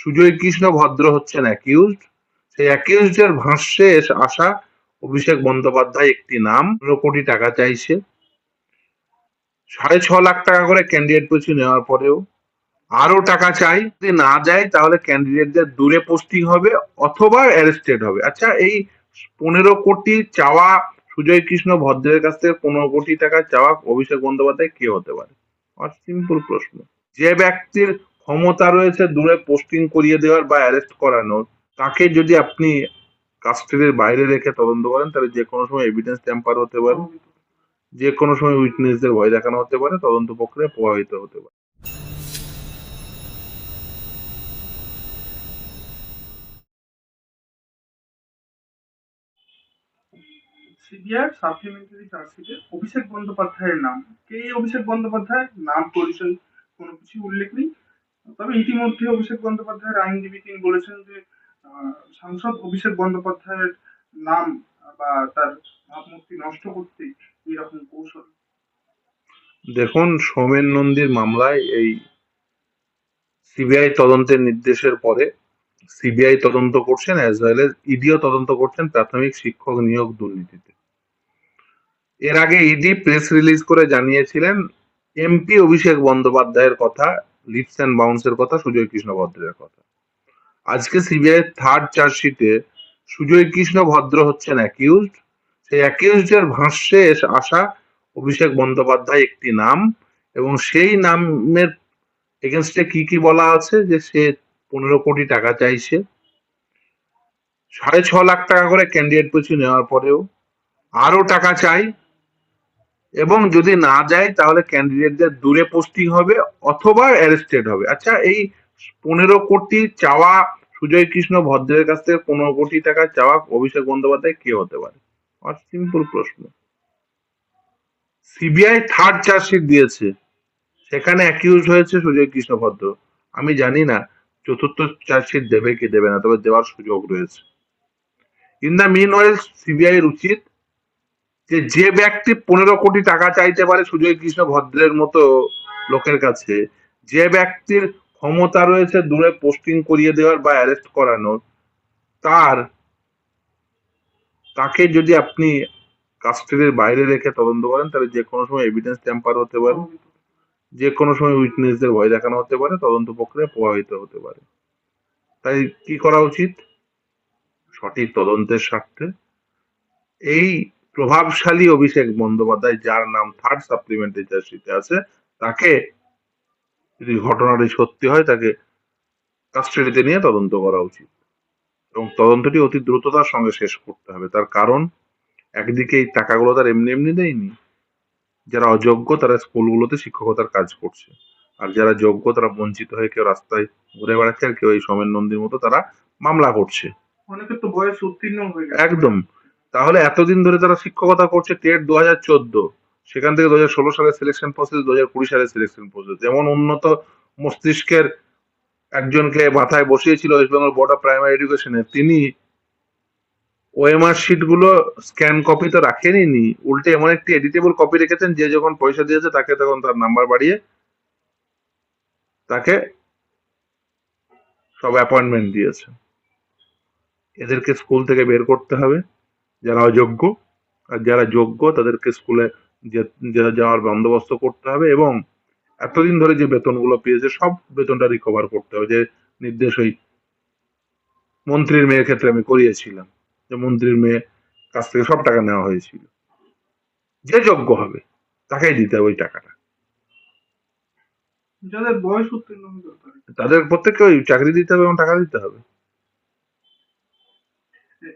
সুজয় কৃষ্ণ ভদ্র হচ্ছেন অ্যাকিউজড সেই অ্যাকিউজডের ভাষ্যে আসা অভিষেক বন্দ্যোপাধ্যায় একটি নাম, পনেরো কোটি টাকা চাইছে। সাড়ে ছ লাখ টাকা করে ক্যান্ডিডেট পিছু নেওয়ার পরেও আরও টাকা চাই, যদি না যায় তাহলে ক্যান্ডিডেটদের দূরে পোস্টিং হবে অথবা অ্যারেস্টেড হবে। আচ্ছা এই পনেরো কোটি চাওয়া সুজয় কৃষ্ণ ভদ্রের কাছ থেকে পনেরো কোটি টাকা চাওয়া অভিষেক বন্দ্যোপাধ্যায় কে হতে পারে? সিম্পল প্রশ্ন। যে ব্যক্তির ক্ষমতা রয়েছে দূরে পোস্টিং করিয়ে দেওয়ার বা অ্যারেস্ট করানোর, তাকে যদি আপনি কাস্টাডির বাইরে রেখে তদন্ত করেন, তাহলে যে কোনো সময় এভিডেন্স ট্যাম্পার হতে পারে। যে কোনো সময় উইটনেসদের ভয় দেখানো হতে পারে, তদন্ত প্রক্রিয়া প্রভাবিত হতে পারে। সিবিআই সাপ্লিমেন্টারি চার্জশিটে অভিষেক বন্দ্যোপাধ্যায়ের নাম। কে অভিষেক বন্দ্যোপাধ্যায়? নাম পরিচয় কোনো কিছু উল্লেখ নেই। তবে ইতিমধ্যে অভিষেক বন্দ্যোপাধ্যায়ের আইনজীবী তিনি বলেছেন যে সাংসদ অভিষেক বন্দ্যোপাধ্যায়ের নাম বা তার ভাবমূর্তি নষ্ট করতে এইরকম কৌশল। দেখুন, সোমেন নন্দীর মামলায় এই সিবিআই তদন্তের নির্দেশের পরে সিবিআই তদন্ত করছেন অ্যাজ ওয়েল এজ ইডিও তদন্ত করছেন প্রাথমিক শিক্ষক নিয়োগ দুর্নীতিতে। এর আগে ইডি প্রেস রিলিজ করে জানিয়েছিলেন, এমপি অভিষেক বন্দ্যোপাধ্যায়ের কথা লিপস অ্যান্ড বাউন্সের কথা, সুজয় কৃষ্ণ ভদ্রের কথা। আজকে সিবিআই থার্ড চার্জশিটে সুজয় কৃষ্ণ ভদ্র হচ্ছেন অ্যাকিউজড সেই অ্যাকিউজডের ভাষ্যে আসা অভিষেক বন্দ্যোপাধ্যায় একটি নাম এবং সেই নামের এগেনস্টে কি কি বলা আছে যে সে পনেরো কোটি টাকা চাইছে। সাড়ে ছ লাখ টাকা করে ক্যান্ডিডেট পিছু নেওয়ার পরেও আরও টাকা চাই এবং যদি না যায়, তাহলে ক্যান্ডিডেটদের দূরে পোস্টিং হবে অথবা অ্যারেস্টেড হবে। আচ্ছা এই পনেরো কোটি চাওয়া সুজয় কৃষ্ণ ভদ্রের কাছ থেকে পনেরো কোটি টাকা চাওয়া অভিষেক বন্দ্যোপাধ্যায় কে হতে পারে? সিম্পল প্রশ্ন। সিবিআই থার্ড চার্জশিট দিয়েছে। সেখানে অ্যাকিউজ হয়েছে সুজয় কৃষ্ণ ভদ্র। আমি জানি না, চতুর্থ চার্জশিট দেবে কি দেবে না, তবে দেওয়ার সুযোগ রয়েছে। In the meanwhile CBI উচিত যে যে ব্যক্তি পনেরো কোটি টাকা চাইতে পারে সুজয় কৃষ্ণ ভদ্রের মতো লোকের কাছে, যে ব্যক্তির ক্ষমতা রয়েছে দূরে পোস্টিং করিয়ে দেওয়ার বা অ্যারেস্ট করানোর, তার, তাকে যদি আপনি কাস্টাডির বাইরে রেখে তদন্ত করেন, তাহলে যে কোনো সময় এভিডেন্স ট্যাম্পার হতে পারে। যে কোনো সময় উইটনেসদের ভয় দেখানো হতে পারে, তদন্ত প্রক্রিয়া প্রভাবিত হতে পারে। তাই কি করা উচিত? সঠিক তদন্তের স্বার্থে। এই প্রভাবশালী অভিষেক বন্দ্যোপাধ্যায় যার নাম থার্ড সাপ্লিমেন্টারি চার্জশিটে আছে তাকে যদি ঘটনাটি সত্যি হয় তাকে কাস্টাডিতে নিয়ে তদন্ত করা উচিত। এবং তদন্তটি অতি দ্রুততার সঙ্গে শেষ করতে হবে। তার কারণ একদিকে এই টাকাগুলো তার এমনি এমনি দেয়নি। যারা অযোগ্য তারা স্কুলগুলোতে শিক্ষকতার কাজ করছে। আর যারা যোগ্য তারা বঞ্চিত হয়ে কেউ রাস্তায় ঘুরে বেড়াচ্ছে আর কেউ এই সোমেন নন্দীর মতো তারা মামলা করছে। অনেকের তো বয়স উত্তীর্ণ হয়ে একদম। তাহলে এতদিন ধরে তারা শিক্ষকতা করছে, টেট দু হাজার চোদ্দ, সেখান থেকে দু হাজার ষোলো সালে সিলেকশন প্রসেস দু হাজার কুড়ি সালে সিলেকশন প্রসেস যেমন উন্নত মস্তিষ্কের একজনকে মাথায় বসিয়েছিল West Bengal board of primary এডুকেশনে তিনি ওএমআর শিটগুলো স্ক্যান কপি তো রাখেনি উল্টে এমন একটি এডিটেবল কপি রেখেছেন, যে যখন পয়সা দিয়েছে তাকে তখন তার নাম্বার বাড়িয়ে তাকে সব অ্যাপয়েন্টমেন্ট দিয়েছে। এদেরকে স্কুল থেকে বের করতে হবে। যারা অযোগ্য আর যারা যোগ্য তাদেরকে স্কুলে যে- যে- যাওয়ার বন্দোবস্ত করতে হবে এবং এতদিন ধরে যে বেতনগুলো পেয়েছে সব বেতনটা রিকভার করতে হবে। যে নির্দেশ ওই মন্ত্রীর মেয়ের ক্ষেত্রে আমি করিয়েছিলাম যে মন্ত্রীর মেয়ে কাছ থেকে সব টাকা নেওয়া হয়েছিল। যে যোগ্য হবে তাকেই দিতে হবে ওই টাকাটা। যাদের বয়স উত্তীর্ণ তাদের প্রত্যেককে ওই চাকরি দিতে হবে এবং টাকা দিতে হবে।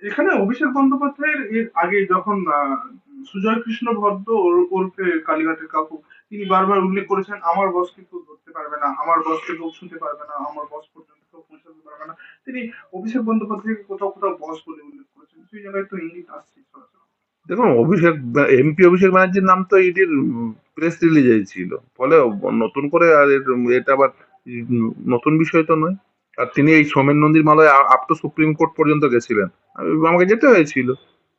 এখানে অভিষেক বন্দ্যোপাধ্যায়ের এর আগে যখন সুজয় কৃষ্ণ ভদ্র ওর- ওরফে কালীঘাটের কাকু, তিনি বারবার উল্লেখ করেছেন, আমার বসকে কেউ ধরতে পারবে না, আমার বসকে কেউ শুনতে পারবে না, আমার বস পর্যন্ত কেউ পৌঁছাতে পারবে না। তিনি অভিষেক বন্দ্যোপাধ্যায়কে কোথাও কোথাও বস বলে উল্লেখ করেছেন। সেই জায়গায় তো ইঙ্গিত আসছে। দেখুন, অভিষেক, এমপি অভিষেক ব্যানার্জির নাম তো ইডির প্রেস রিলিজে ছিল। ফলে নতুন করে আর এটা আবার নতুন বিষয় তো নয়। আর তিনি এই সোমেন নন্দীর মালয় আপ টু সুপ্রিম কোর্ট পর্যন্ত গেছিলেন। আমি- আমাকে যেতে হয়েছিল।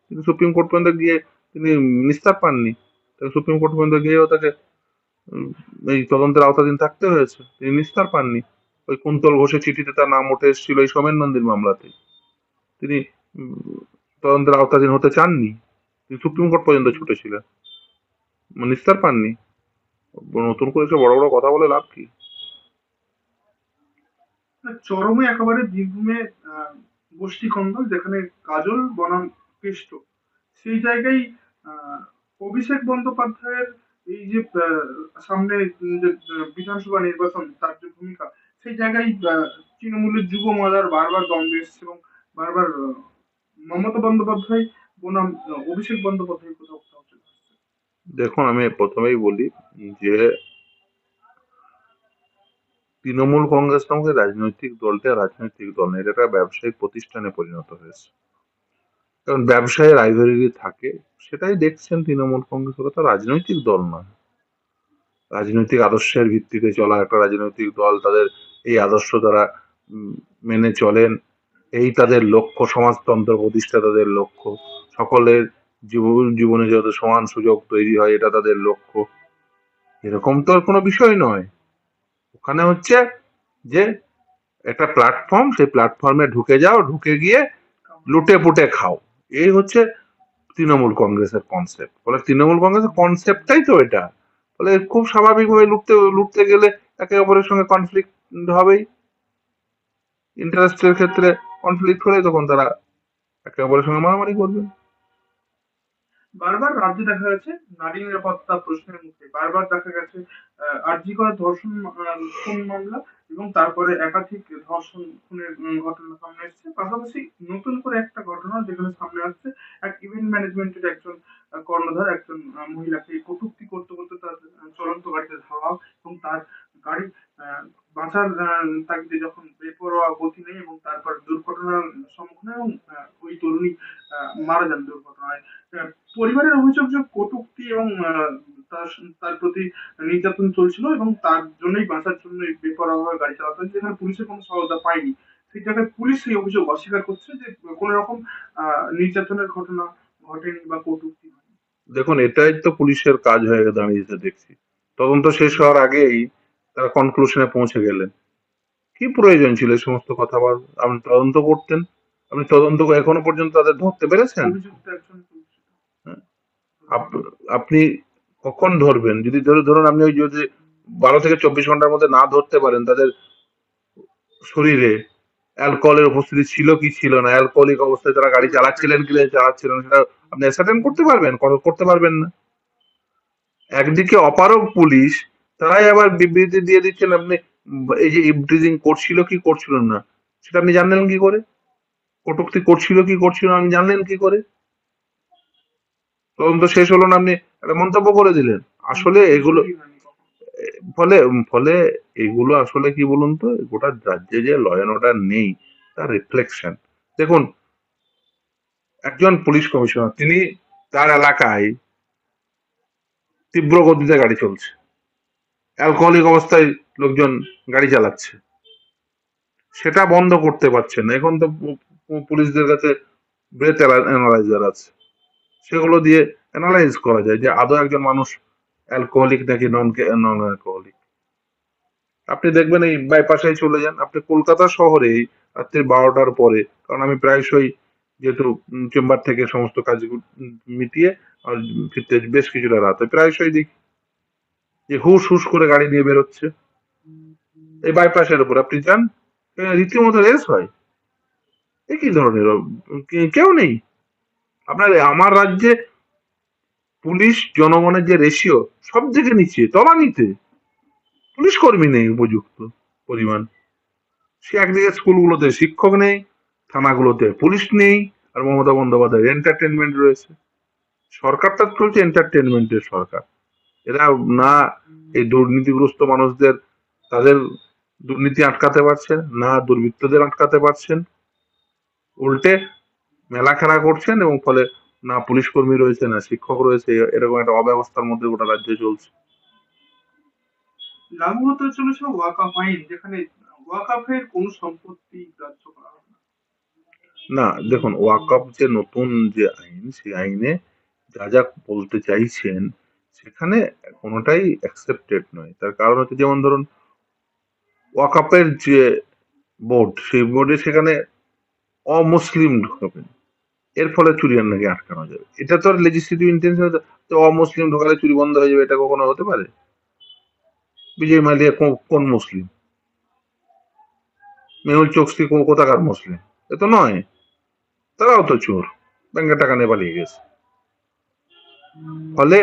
কিন্তু সুপ্রিম কোর্ট পর্যন্ত গিয়ে তিনি নিস্তার পাননি। তাকে সুপ্রিম কোর্ট পর্যন্ত গিয়েও তাকে এই তদন্তের আওতাধীন থাকতে হয়েছে। তিনি নিস্তার পাননি। ওই কুন্তল ঘোষের চিঠিতে তার নাম উঠে এসেছিল এই সোমেন নন্দীর মামলাতে। তিনি তদন্তের আওতাধীন হতে চাননি। তিনি সুপ্রিম কোর্ট পর্যন্ত ছুটেছিলেন। নিস্তার পাননি। নতুন করে বড় বড় কথা বলে লাভ কি? চরমে একেবারে বীরভূমে আহ, গোষ্ঠী কন্দল যেখানে কাজল বনাম কেষ্ট সেই জায়গায় অভিষেক বন্দ্যোপাধ্যায়ের এই যে সামনে যে বিধানসভা নির্বাচন তার যে ভূমিকা সেই জায়গায় তৃণমূলের যুব মজার বারবার দ্বন্দ্ব এসছে এবং বারবার মমতা বন্দ্যোপাধ্যায় বনাম অভিষেক বন্দ্যোপাধ্যায় কোথাও কোথাও দেখুন আমি প্রথমেই বলি যে তৃণমূল কংগ্রেস নামক রাজনৈতিক দলটা রাজনৈতিক দল না এটা একটা ব্যবসায়িক প্রতিষ্ঠানে পরিণত হয়েছে। কারণ ব্যবসায় রাইভারি থাকে, সেটাই দেখছেন তৃণমূল কংগ্রেস ওটা তো রাজনৈতিক দল নয়। রাজনৈতিক আদর্শের ভিত্তিতে চলা একটা রাজনৈতিক দল, তাদের এই আদর্শ দ্বারা মেনে চলেন, এই তাদের লক্ষ্য, সমাজতন্ত্র প্রতিষ্ঠা তাদের লক্ষ্য, সকলের জীবনে যত সমান সুযোগ তৈরি হয় এটা তাদের লক্ষ্য। এরকম তো আর কোনো বিষয় নয়। ওখানে হচ্ছে যে একটা প্ল্যাটফর্ম সেই প্ল্যাটফর্মে ঢুকে যাও, ঢুকে গিয়ে লুটে পুটে খাও। এই হচ্ছে তৃণমূল কংগ্রেসের কনসেপ্ট ফলে তৃণমূল কংগ্রেসের কনসেপ্টটাই তো এটা। ফলে খুব স্বাভাবিকভাবে লুটতে লুটতে গেলে একে অপরের সঙ্গে কনফ্লিক্ট হবেই। ইন্টারেস্টের ক্ষেত্রে কনফ্লিক্ট হলে তখন তারা একে অপরের সঙ্গে মারামারি করবে। বারবার রাজ্যে দেখা গেছে, নারী নিরাপত্তা প্রশ্নের মুখে। বারবার দেখা গেছে আর্জি করা ধর্ষণ খুন মামলা এবং তারপরে একাধিক ধর্ষণ, খুনের ঘটনা সামনে এসেছে। পাশাপাশি নতুন করে একটা ঘটনা যেখানে সামনে আসছে, এক ইভেন্ট ম্যানেজমেন্টের একজন কর্ণধার, একজন মহিলাকে কটূক্তি করতে করতে তার চলন্ত গাড়িতে ধাওয়া এবং তার গাড়ি বাঁচার তাগিদে যখন বেপরোয়া গতি নেই এবং তারপর দুর্ঘটনার সম্মুখীন এবং ওই তরুণী মারা যান দুর্ঘটনায়। পরিবারের অভিযোগ যে কটূক্তি এবং তার প্রতি নির্যাতন চলছিল এবং তার জন্যই বাঁচার জন্য বেপরোয়াভাবে গাড়ি চালাতে হয়েছে যেখানে পুলিশের কোনো সহায়তা পায়নি। সেই জায়গায় পুলিশ সেই অভিযোগ অস্বীকার করছে যে কোনো রকম নির্যাতনের ঘটনা ঘটেনি বা কটুক্তি দেখুন, এটাই তো পুলিশের কাজ হয়ে দাঁড়িয়েছে, দেখছি। তদন্ত শেষ হওয়ার আগেই তারা কনক্লুশনে পৌঁছে গেলেন। কি প্রয়োজন ছিল এই সমস্ত কথা? আপনি তদন্ত করতেন? আপনি তদন্ত এখনও পর্যন্ত তাদের ধরতে পেরেছেন? আপ- আপনি কখন ধরবেন? যদি ধরে ধরুন আপনি ওই যদি বারো থেকে চব্বিশ ঘণ্টার মধ্যে না ধরতে পারেন, তাদের শরীরে অ্যালকোহলের উপস্থিতি ছিল কি ছিল না? অ্যালকোহলিক অবস্থায় তারা গাড়ি চালাচ্ছিলেন, কি চালাচ্ছিলেন সেটা আপনি অ্যাসার্টেন করতে পারবেন? কর- করতে পারবেন না। একদিকে অপারক পুলিশ তারাই আবার বিবৃতি দিয়ে দিচ্ছেন, আপনি এই যে ইভটিজিং করছিল কি করছিল না? সেটা আপনি জানলেন কি করে? কটুক্তি করছিল কি করছিল আপনি জানলেন কি করে? তদন্ত শেষ হলো না, আপনি একটা মন্তব্য করে দিলেন। আসলে এগুলো, ফলে ফলে এগুলো আসলে কি বলুন তো, গোটা রাজ্যে যে ল অ্যান্ড অর্ডার নেই তার রিফ্লেকশন দেখুন, একজন পুলিশ কমিশনার তিনি তার এলাকায় তীব্র গতিতে গাড়ি চলছে। অ্যালকোহলিক অবস্থায় লোকজন গাড়ি চালাচ্ছে। সেটা বন্ধ করতে পারছে না। এখন তো পুলিশদের কাছে ব্রেথ অ্যানালাইজার আছে। সেগুলো দিয়ে অ্যানালাইজ করা যায় যে আদৌ একজন মানুষ অ্যালকোহলিক নাকি নন নন অ্যালকোহলিক আপনি দেখবেন এই বাইপাসেই চলে যান। আপনি কলকাতা শহরে রাত্রি বারোটার পরে, কারণ আমি প্রায়শই যেহেতু চেম্বার থেকে সমস্ত কাজ মিটিয়ে আর ফিরতে বেশ কিছুটা রাত প্রায়শই দেখি যে হুশ হুশ করে গাড়ি নিয়ে বেরোচ্ছে। এই বাইপাসের উপর। আপনি যান রীতিমতো রেস হয়। এ কি ধরনের কেউ নেই। আপনার আমার রাজ্যে পুলিশ, জনগণের যে রেশিও সব থেকে নিচে, তলানিতে। পুলিশ কর্মী নেই উপযুক্ত পরিমাণ। সে একদিকে স্কুলগুলোতে শিক্ষক নেই, থানাগুলোতে পুলিশ নেই, আর মমতা বন্দ্যোপাধ্যায়ের এন্টারটেনমেন্ট রয়েছে। সরকারটা চলছে এন্টারটেনমেন্টের সরকার। এরা না এই দুর্নীতিগ্রস্ত মানুষদের তাদের দুর্নীতি আটকাতে পারছেন না দুর্বৃত্তদের আটকাতে পারছেন। উল্টে মেলা খেলা করছেন এবং ফলে না পুলিশ কর্মী রয়েছে না শিক্ষক রয়েছে এরকম একটা অব্যবস্থার মধ্যে গোটা রাজ্য চলছে। লাগু হতে চলেছে ওয়াকাফ আইন যেখানে ওয়াকাফের কোনো সম্পত্তি গ্রাহ্য করা হবে না। দেখুন ওয়াকআপ যে নতুন যে আইন সেই আইনে যা যা বলতে চাইছেন সেখানে কোনোটাই অ্যাকসেপ্টেড নয়। তার কারণ হচ্ছে যেমন ধরুন ওয়াকাপের যে বোর্ড সেই বোর্ডে সেখানে অমুসলিম ঢোকাবেন এর ফলে চুরি আর নাকি আটকানো যাবে। এটা তো আর লেজিসলেটিভ ইন্টেনশন তো অমুসলিম ঢোকালে চুরি বন্ধ হয়ে যাবে, এটা কখনো হতে পারে? বিজয় মালিয়া কোন- মুসলিম? মেহুল চোকসি কোথাকার মুসলিম? এ তো নয়। তারাও তো চোর। ব্যাংকের টাকা নিয়ে পালিয়ে গেছে। ফলে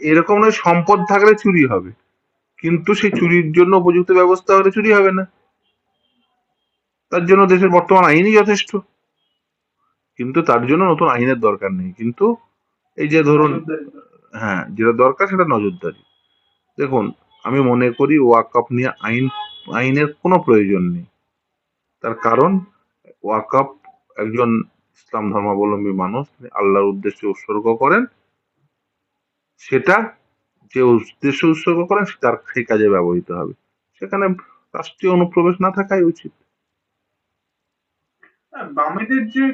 এরকম নয়, সম্পদ থাকলে চুরি হবে। কিন্তু সেই চুরির জন্য উপযুক্ত ব্যবস্থা হলে চুরি হবে না। তার জন্য দেশের বর্তমান আইনই যথেষ্ট। কিন্তু তার জন্য নতুন আইনের দরকার নেই। কিন্তু এই যে ধরুন হ্যাঁ যেটা দরকার সেটা নজরদারি। দেখুন, আমি মনে করি ওয়াকআপ নিয়ে আইন, আইনের কোনো প্রয়োজন নেই। তার কারণ ওয়াকআপ একজন ইসলাম ধর্মাবলম্বী মানুষ আল্লাহর উদ্দেশ্যে উৎসর্গ করেন। সেটা যে উদ্দেশ্যে উৎসর্গ করেন তার সেই কাজে ব্যবহৃত হবে। সেখানে রাষ্ট্রীয় অনুপ্রবেশ না থাকাই উচিত। হ্যাঁ, বামেদের যে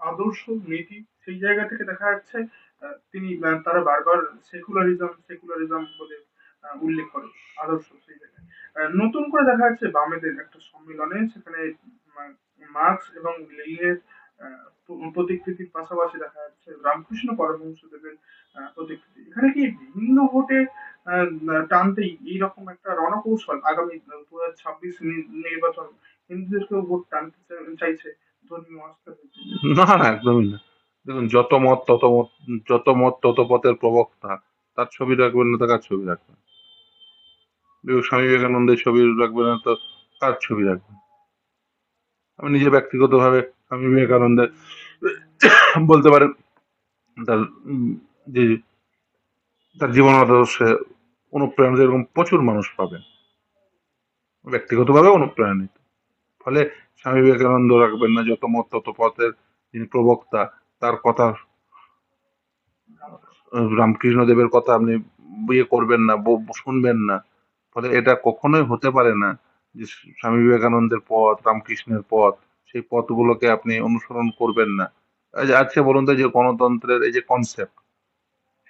আদর্শ নীতি সেই জায়গা থেকে দেখা যাচ্ছে তিনি তারা বারবার সেকুলারিজম সেকুলারিজম বলে উল্লেখ করে আদর্শ সেই জায়গায়। নতুন করে দেখা যাচ্ছে বামেদের একটা সম্মেলনে সেখানে মার্কস এবং লেনিনের প্রতিকৃতির পাশাপাশি দেখা যাচ্ছে রামকৃষ্ণ পরমহংসদেবের প্রতিকৃতি। এখানে কি ভিন্ন ভোটে টানতেই এইরকম একটা রণকৌশল আগামী দু হাজার ছাব্বিশ নির্বাচন হিন্দুদেরকেও ভোট টানতে চাইছে ধর্মীয় আস্থা না না একদমই না। দেখুন, যত মত, তত মত, যত মত, তত পথের প্রবক্তা, তার ছবি রাখবেন না, তো কার ছবি রাখবেন? স্বামী বিবেকানন্দের ছবি রাখবেন না, তো কার ছবি রাখবেন? আমি নিজে ব্যক্তিগতভাবে স্বামী বিবেকানন্দের বলতে পারেন, তার যে তার জীবন আদর্শে, অনুপ্রেরণা এরকম প্রচুর মানুষ পাবেন। ব্যক্তিগতভাবে অনুপ্রাণিত। ফলে স্বামী বিবেকানন্দ রাখবেন না, যত মত তত পথের যিনি প্রবক্তা, তার কথা রামকৃষ্ণ দেবের কথা আপনি বিয়ে করবেন না শুনবেন না। ফলে এটা কখনোই হতে পারে না যে স্বামী বিবেকানন্দের পথ, রামকৃষ্ণের পথ, সেই পথগুলোকে আপনি অনুসরণ করবেন না। আজকে বলুন তো যে গণতন্ত্রের এই যে কনসেপ্ট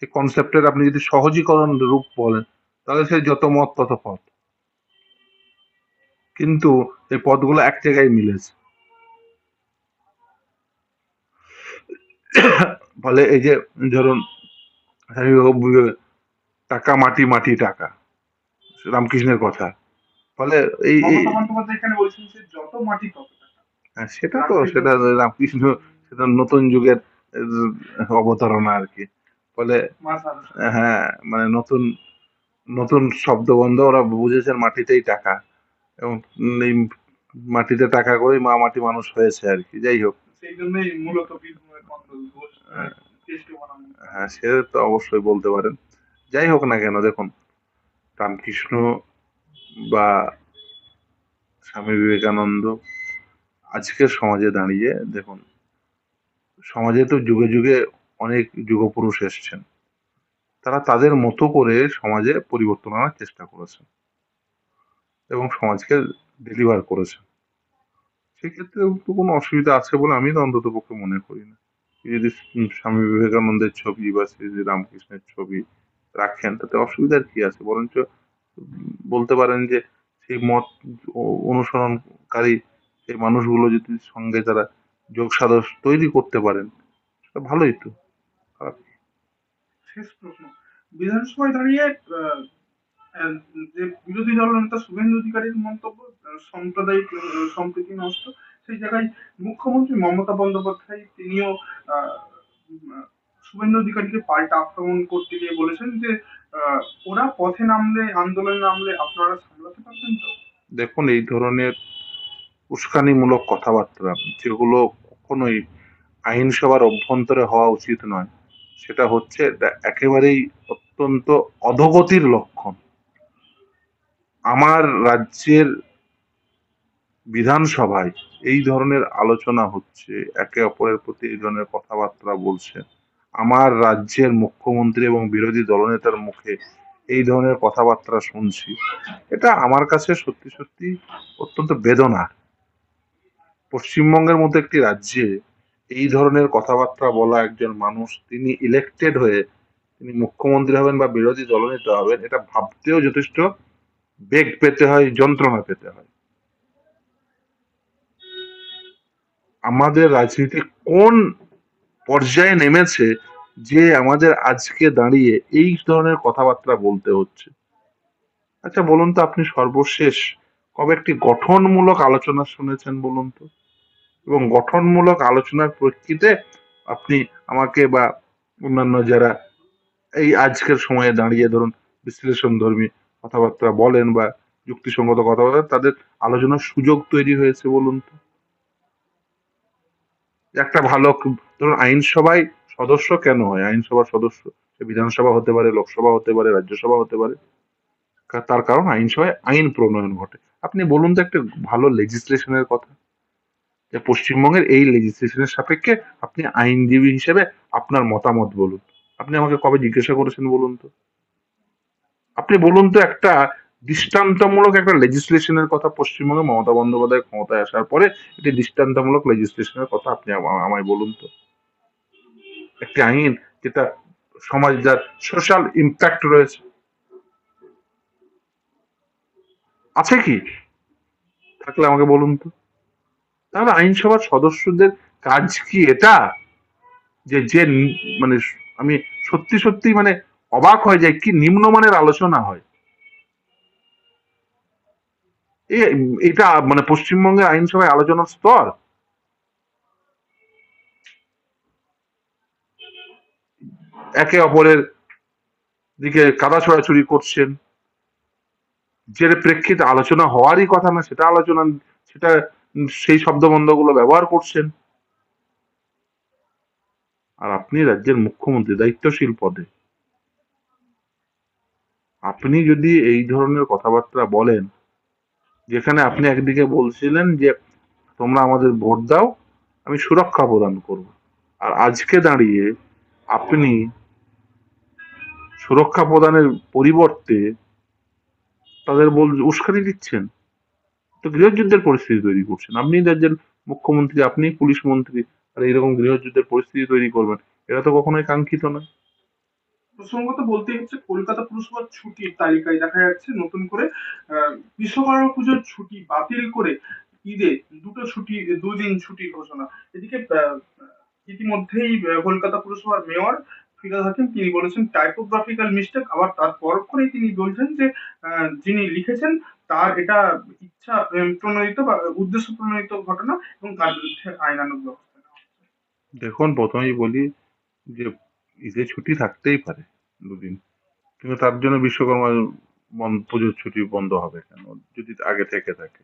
সেই কনসেপ্টের আপনি যদি সহজীকরণ রূপ বলেন তাহলে সে যত মত তত পথ। কিন্তু এই পথগুলো এক জায়গায় মিলেছে। ফলে এই যে ধরুন টাকা মাটি মাটি টাকা। রামকৃষ্ণের কথা। ফলে এই হ্যাঁ, সেটা তো সেটা রামকৃষ্ণ সেটা নতুন যুগের অবতারণা আর কি। ফলে হ্যাঁ মানে নতুন নতুন শব্দবন্ধ ওরা বুঝেছেন মাটিতেই টাকা। এবং এই মাটিতে টাকা করেই মা মাটি মানুষ হয়েছে আর কি যাই হোক। সেই জন্যই মূলত বানানো। হ্যাঁ সে তো অবশ্যই বলতে পারেন। যাই হোক না কেন দেখুন রামকৃষ্ণ বা স্বামী বিবেকানন্দ আজকের সমাজে দাঁড়িয়ে দেখুন সমাজে তো যুগে যুগে অনেক যুগপুরুষ এসছেন। তারা তাদের মতো করে সমাজে পরিবর্তন আনার চেষ্টা করেছেন এবং সমাজকে ডেলিভার করেছেন। সেক্ষেত্রে তো কোনো অসুবিধা আছে বলে আমি তো অন্তত পক্ষে মনে করি না। যদি স্বামী বিবেকানন্দের ছবি বা শ্রী রামকৃষ্ণের ছবি রাখেন, তাতে অসুবিধার কি আছে? বরঞ্চ বলতে পারেন যে সেই মত অনুসরণকারী সেই মানুষগুলো যদি সঙ্গে তারা যোগ তৈরি করতে পারেন, সেটা ভালোই তো? শেষ প্রশ্ন। বিধানসভায় দাঁড়িয়ে যে বিরোধী দল নেতা শুভেন্দু অধিকারীর মন্তব্য সাম্প্রদায়িক সম্প্রীতি নষ্ট, সেই জায়গায় মুখ্যমন্ত্রী মমতা বন্দ্যোপাধ্যায় তিনিও শুভেন্দু অধিকারীকে পাল্টা আক্রমণ করতে গিয়ে বলেছেন যে ওরা পথে নামলে, আন্দোলনে নামলে আপনারা সামলাতে পারবেন তো? দেখুন, এই ধরনের উস্কানিমূলক কথাবার্তা, যেগুলো কখনোই আইনসভার অভ্যন্তরে হওয়া উচিত নয়। সেটা হচ্ছে এটা একেবারেই অত্যন্ত অধগতির লক্ষণ। আমার রাজ্যের বিধানসভায় এই ধরনের আলোচনা হচ্ছে, একে অপরের প্রতি এই ধরনের কথাবার্তা বলছে। আমার রাজ্যের মুখ্যমন্ত্রী এবং বিরোধী দলনেতার মুখে এই ধরনের কথাবার্তা শুনছি। এটা আমার কাছে সত্যি সত্যি অত্যন্ত বেদনা পশ্চিমবঙ্গের মতো একটি রাজ্যে এই ধরনের কথাবার্তা বলা একজন মানুষ, তিনি ইলেক্টেড হয়ে তিনি মুখ্যমন্ত্রী হবেন বা বিরোধী দলনেতা হবেন, এটা ভাবতেও যথেষ্ট বেগ পেতে হয়, যন্ত্রণা পেতে হয়। আমাদের রাজনীতি কোন পর্যায়ে নেমেছে যে আমাদের আজকে দাঁড়িয়ে এই ধরনের কথাবার্তা বলতে হচ্ছে? আচ্ছা বলুন তো, আপনি সর্বশেষ কবে একটি গঠনমূলক আলোচনা শুনেছেন, বলুন তো? এবং গঠনমূলক আলোচনার প্রেক্ষিতে আপনি আমাকে বা অন্যান্য যারা এই আজকের সময়ে দাঁড়িয়ে ধরুন বিশ্লেষণ ধর্মী কথাবার্তা বলেন বা যুক্তিসঙ্গত কথা বলেন, তাদের আলোচনার সুযোগ তৈরি হয়েছে বলুন তো। একটা ভালো ধরুন আইনসভায় সদস্য কেন হয়? আইনসভার সদস্য, সে বিধানসভা হতে পারে, লোকসভা হতে পারে, রাজ্যসভা হতে পারে। তার কারণ আইনসভায় আইন প্রণয়ন ঘটে। আপনি বলুন তো একটা ভালো লেজিসলেশনের কথা। যে পশ্চিমবঙ্গের এই লেজিসলেশনের সাপেক্ষে আপনি আইনজীবী হিসেবে আপনার মতামত বলুন। আপনি আমাকে কবে জিজ্ঞাসা করেছেন বলুন তো? আপনি বলুন তো একটা দৃষ্টান্তমূলক একটা লেজিসলেশনের কথা পশ্চিমবঙ্গে মমতা বন্দ্যোপাধ্যায় ক্ষমতায় আসার পরে একটি দৃষ্টান্তমূলক লেজিসলেশনের কথা আপনি আমা- আমায় বলুন তো। একটি আইন যেটা সমাজ যার সোশ্যাল ইম্প্যাক্ট রয়েছে। আছে কি? থাকলে আমাকে বলুন তো। তাহলে আইনসভার সদস্যদের কাজ কি এটা? যে যে মানে আমি সত্যি সত্যি মানে অবাক হয়ে যাই, কি নিম্নমানের আলোচনা হয়? এটা মানে পশ্চিমবঙ্গের আইনসভায় আলোচনার স্তর? একে অপরের দিকে কাদা ছড়াছড়ি করছেন। যে প্রেক্ষিতে আলোচনা হওয়ারই কথা না, সেটা আলোচনা, সেটা সেই শব্দবন্ধগুলো ব্যবহার করছেন। আর আপনি রাজ্যের মুখ্যমন্ত্রী, দায়িত্বশীল পদে। আপনি যদি এই ধরনের কথাবার্তা বলেন, যেখানে আপনি একদিকে বলছিলেন যে, তোমরা আমাদের ভোট দাও, আমি সুরক্ষা প্রদান করব। আর আজকে দাঁড়িয়ে আপনি সুরক্ষা প্রদানের পরিবর্তে তাদের বল উস্কানি দিচ্ছেন। তো গৃহযুদ্ধের পরিস্থিতি তৈরি করছেন। আপনি রাজ্যের মুখ্যমন্ত্রী, আপনি পুলিশ মন্ত্রী, আর এইরকম গৃহযুদ্ধের পরিস্থিতি তৈরি করবেন, এটা তো কখনোই কাঙ্ক্ষিত নয়। প্রসঙ্গত বলতে হচ্ছে, কলকাতা পুরসভার ছুটির তালিকায় দেখা যাচ্ছে নতুন করে বিশ্বকর্মা পুজোর ছুটি বাতিল করে ঈদে দুটো ছুটি, দুদিন ছুটির ঘোষণা। এদিকে ইতিমধ্যেই কলকাতা পুরসভার মেয়র ফিরাদ হাকিম তিনি বলেছেন টাইপোগ্রাফিক্যাল মিস্টেক আবার তার পরক্ষণেই তিনি বলছেন যে যিনি লিখেছেন তার এটা ইচ্ছা প্রণোদিত বা উদ্দেশ্য প্রণোদিত ঘটনা এবং তার বিরুদ্ধে আইনানুগ ব্যবস্থা দেখুন, প্রথমেই বলি যে, ঈদে ছুটি থাকতেই পারে দুদিন। কিন্তু তার জন্য বিশ্বকর্মা পুজোর ছুটি বন্ধ হবে কেন? যদি আগে থেকে থাকে।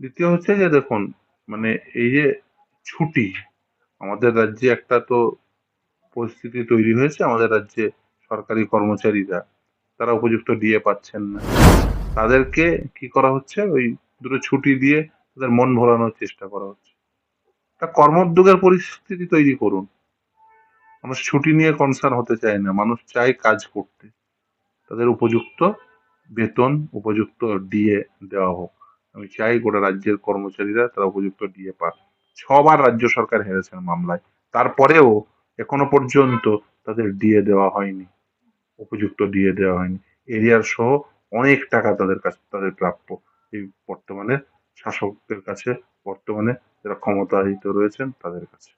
দ্বিতীয় হচ্ছে যে, দেখুন মানে এই যে ছুটি, আমাদের রাজ্যে একটা তো পরিস্থিতি তৈরি হয়েছে। আমাদের রাজ্যে সরকারি কর্মচারীরা, তারা উপযুক্ত ডিএ পাচ্ছেন না। তাদেরকে কি করা হচ্ছে? ওই দুটো ছুটি দিয়ে তাদের মন ভোলানোর চেষ্টা করা হচ্ছে। তা কর্মোদ্যোগের পরিস্থিতি তৈরি করুন। মানুষ ছুটি নিয়ে কনসার্ন হতে চায় না। মানুষ চায় কাজ করতে। তাদের উপযুক্ত বেতন, উপযুক্ত ডিএ দেওয়া হোক। আমি চাই গোটা রাজ্যের কর্মচারীরা তারা উপযুক্ত ডিএ পাক। ছবার রাজ্য সরকার হেরেছেন মামলায়। তারপরেও এখনও পর্যন্ত তাদের ডিএ দেওয়া হয়নি। উপযুক্ত ডিএ দেওয়া হয়নি। এরিয়ার সহ অনেক টাকা তাদের কাছে, তাদের প্রাপ্য। এই বর্তমানে শাসকদের কাছে বর্তমানে যারা ক্ষমতায়িত রয়েছেন তাদের কাছে।